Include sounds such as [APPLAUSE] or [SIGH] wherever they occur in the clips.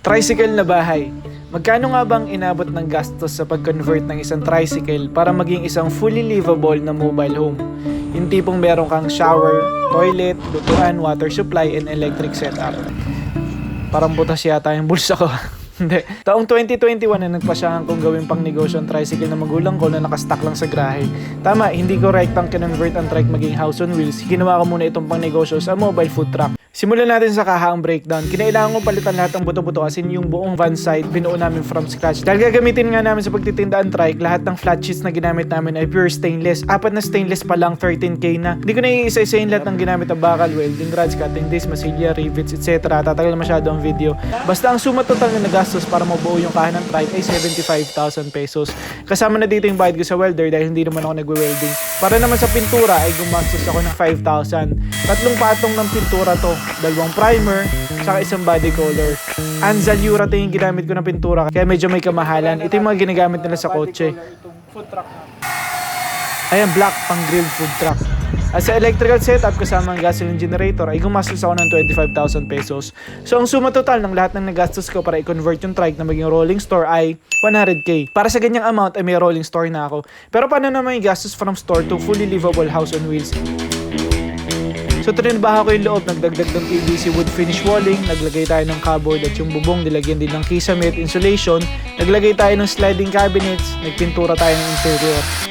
Tricycle na bahay. Magkano nga bang inabot ng gastos sa pag-convert ng isang tricycle para maging isang fully livable na mobile home? Yung tipong meron kang shower, toilet, lutuan, water supply, and electric setup. Parang butas yata yung bulsa ko. [LAUGHS] Hindi. Taong 2021 na nagpasyahan kong gawin pang negosyo ang tricycle na magulang ko na nakastock lang sa grahe. Tama, hindi ko right pang kinonvert ang trike maging house on wheels. Ginawa ko muna itong pang negosyo sa mobile food truck. Simulan natin sa kaha ang breakdown. Kinailangan ko palitan lahat ng buto-buto kasi yung buong van side binuo namin from scratch. Dahil gagamitin nga namin sa pagtitinda ang trike, lahat ng flat sheets na ginamit namin ay pure stainless. Apat na stainless pa lang, 13k na. Hindi ko na iisa-isayin lahat ng ginamit na bakal, welding rods, cutting disc, masilya, rivets, etc. Tatagal masyado ang video. Basta ang suma total na nagastos para mabuo yung kaha ng trike ay 75,000 pesos. Kasama na dito yung bayad ko sa welder dahil hindi naman ako nagwe-welding. Para naman sa pintura ay gumastos ako ng 5,000. Tatlong patong ng pintura to, dalawang primer, saka isang body color. Anzal Urate yung ginamit ko ng pintura kaya medyo may kamahalan. Ito yung mga ginagamit nila sa kotse. Ayan, black pang grilled food truck. At sa electrical setup kasama ang gasoline generator ay gumastos ako ng 25,000 pesos. So ang suma total ng lahat ng nagastos ko para i-convert yung trike na maging rolling store ay 100k. Para sa ganyang amount ay may rolling store na ako. Pero paano naman yung gastos from store to fully livable house on wheels? So trinbaha ko yung loob, nagdagdag ng PVC wood finish walling, naglagay tayo ng cupboard at yung bubong nilagyan din ng kisame insulation, naglagay tayo ng sliding cabinets, nagpintura tayo ng interior.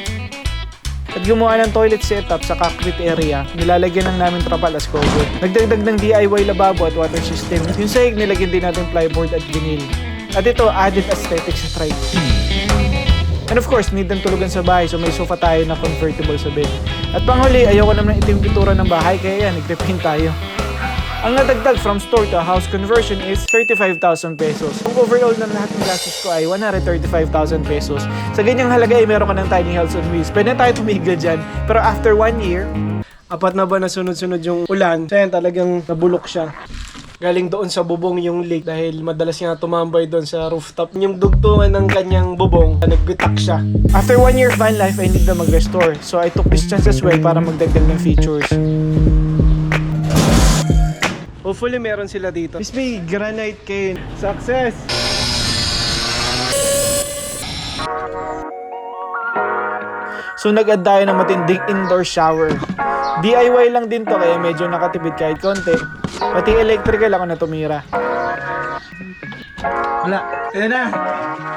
At gumawa ng toilet setup sa cockpit area, nilalagyan ng namin trapal as cover. Nagdagdag ng DIY lababo at water system. Yung sahig nilagyan din natin plyboard at vinyl. At ito, added aesthetic sa trike. And of course, need ng tulugan sa bahay so may sofa tayo na convertible sa bed. At panghuli, ayoko naman ito yung pintura ng bahay kaya yan, nag-repaint tayo. Ang nadagdag from store to house conversion is 35,000 pesos. Ang overall na lahat ng gastos ko ay 135,000 pesos. Sa ganyang halaga ay meron ka ng tiny house on wheels. Pwede tayo tumigil dyan. Pero after one year, apat na ba na sunod-sunod yung ulan, kaya talagang nabulok siya. Galing doon sa bubong yung leak dahil madalas nga tumambay doon sa rooftop. Yung dugtungan ng kanyang bubong, nagbitak siya. After one year van life, I need na mag-restore. So I took this chance as well para magdagdag ng features. Hopefully meron sila dito. Miss May, granite cane. Success! So nag-add tayo ng matinding indoor shower. DIY lang din to kaya medyo nakatipid kahit konti. Pati electrical ako na tumira. Wala. Ayan na!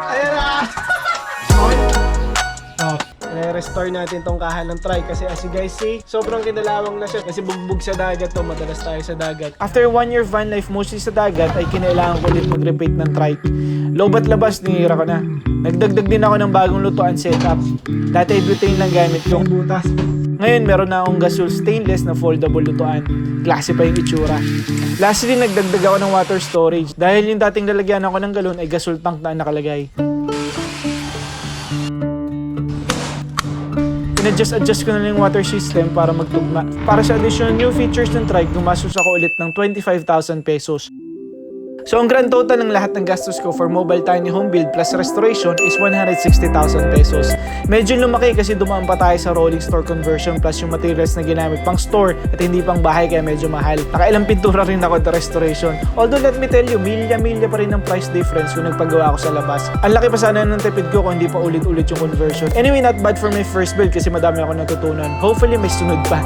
Ayan na! [LAUGHS] oh. restore natin tong kahan ng try kasi as you guys see, sobrang kinalawang na siya kasi bugbog sa dagat to, madalas tayo sa dagat. After one year van life mostly sa dagat ay kinailangan ko ulit mag-repeat ng trike. Lobat labas, nihira ko na. Nagdagdag din ako ng bagong lutuan setup. Dati butane lang gamit yung butas. Ngayon meron na akong gasol stainless na foldable lutuan. Klase pa yung itsura. Lastly, nagdagdag ako ng water storage dahil yung dating lalagyan ako ng galon ay gasol tank na nakalagay. Inadjust-adjust ko na lang yung water system para magtugma. Para sa additional new features ng trike, gumastos ako ulit ng 25,000 pesos. So ang grand total ng lahat ng gastos ko for mobile tiny home build plus restoration is 160,000 pesos. Medyo lumaki kasi dumaan pa tayo sa rolling store conversion plus yung materials na ginamit pang store at hindi pang bahay kaya medyo mahal. Nakailang pintura rin ako sa restoration. Although let me tell you, milya-milya pa rin ang price difference kung nagpagawa ko sa labas. Ang laki pa sana ng tipid ko kung hindi pa ulit-ulit yung conversion. Anyway, not bad for my first build kasi madami ako natutunan. Hopefully may sunod pa.